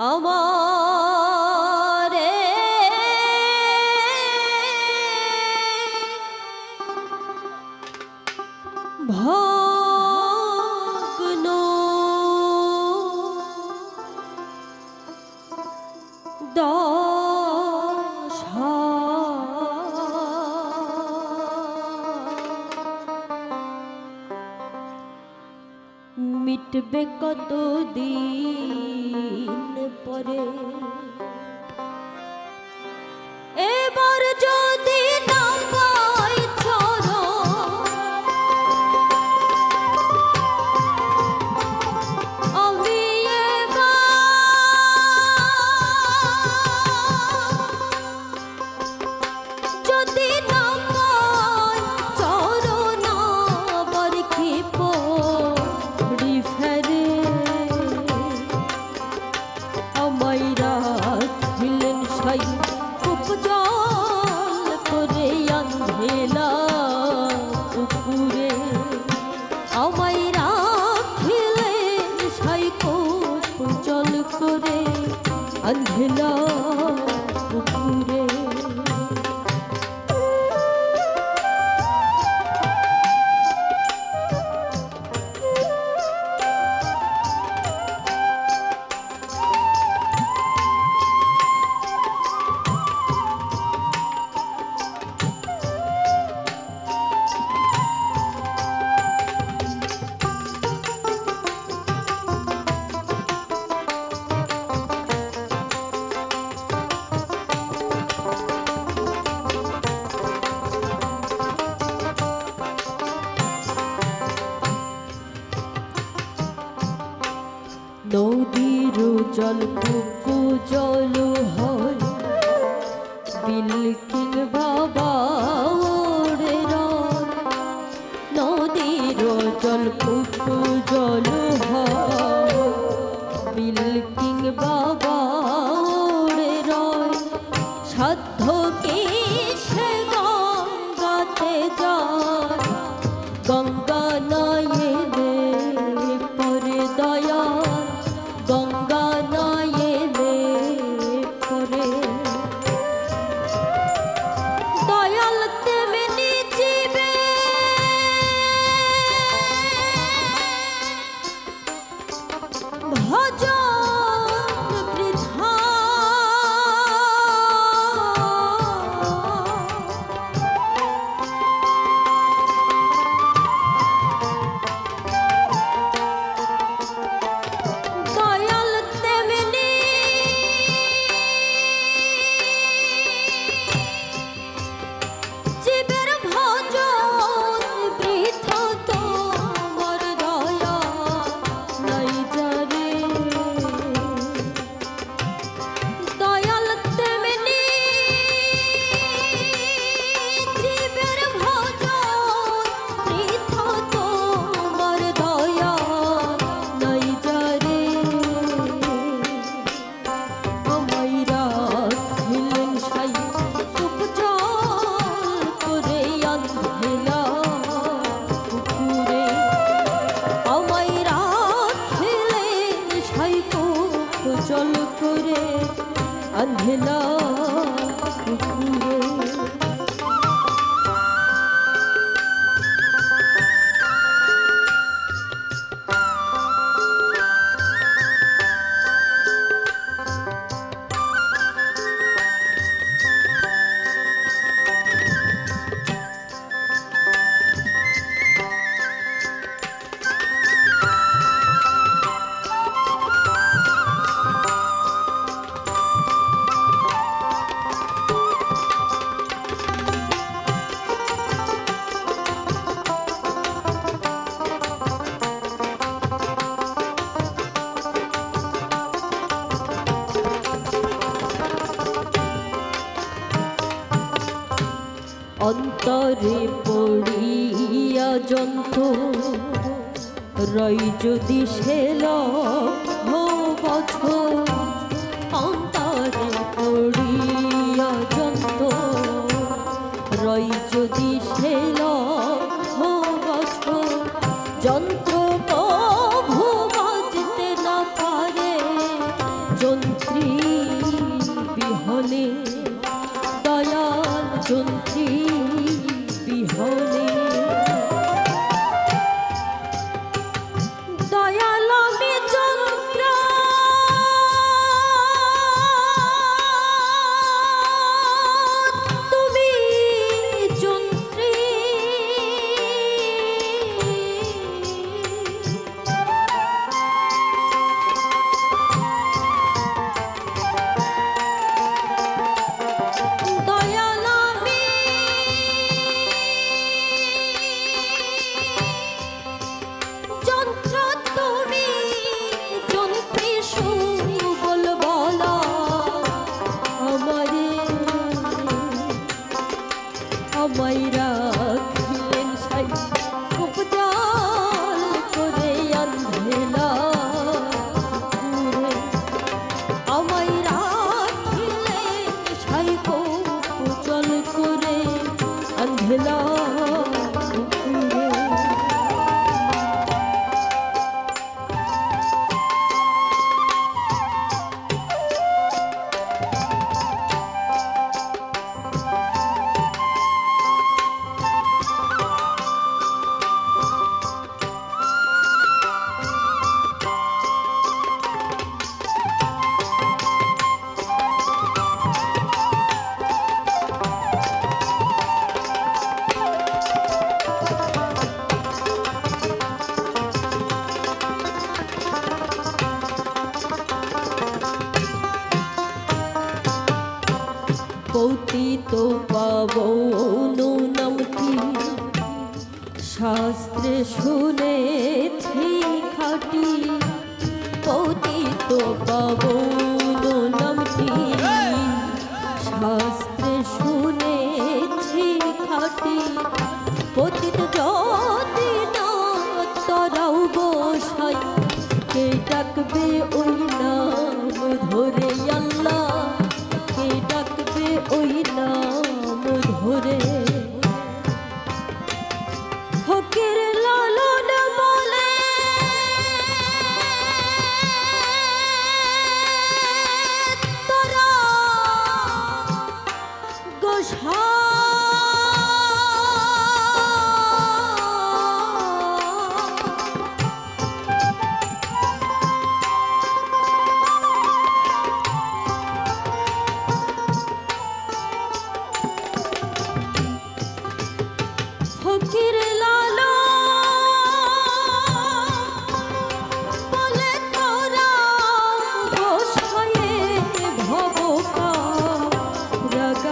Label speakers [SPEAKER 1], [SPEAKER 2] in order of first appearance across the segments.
[SPEAKER 1] আমারে মিটবে কত দিন পরে? সাই খুব অল্প অন্তরে পড়িয়া যন্ত রই যদি সেল অন্তরে পড়িয়া যন্ত রই যদি সেল বছর যন্ত্র bo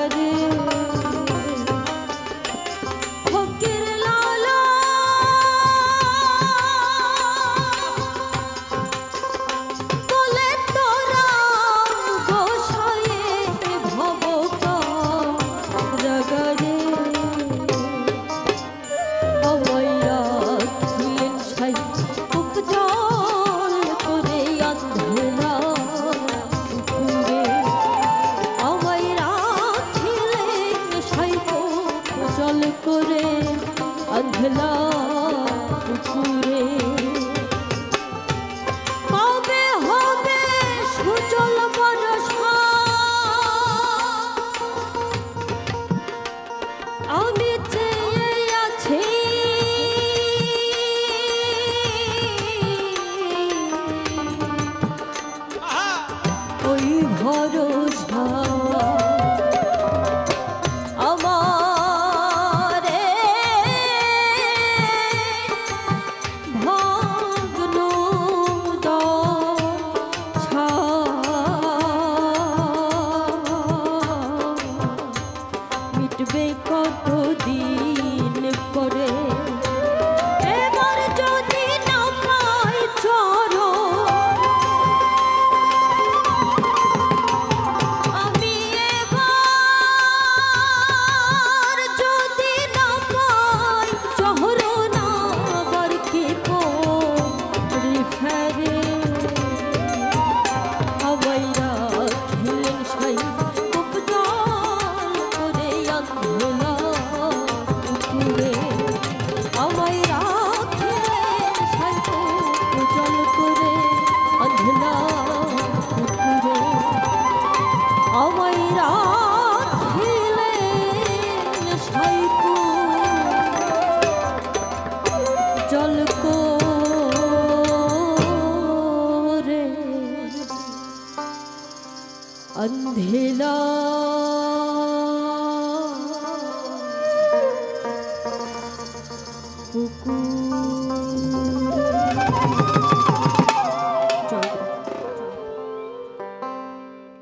[SPEAKER 1] I did. अंधेला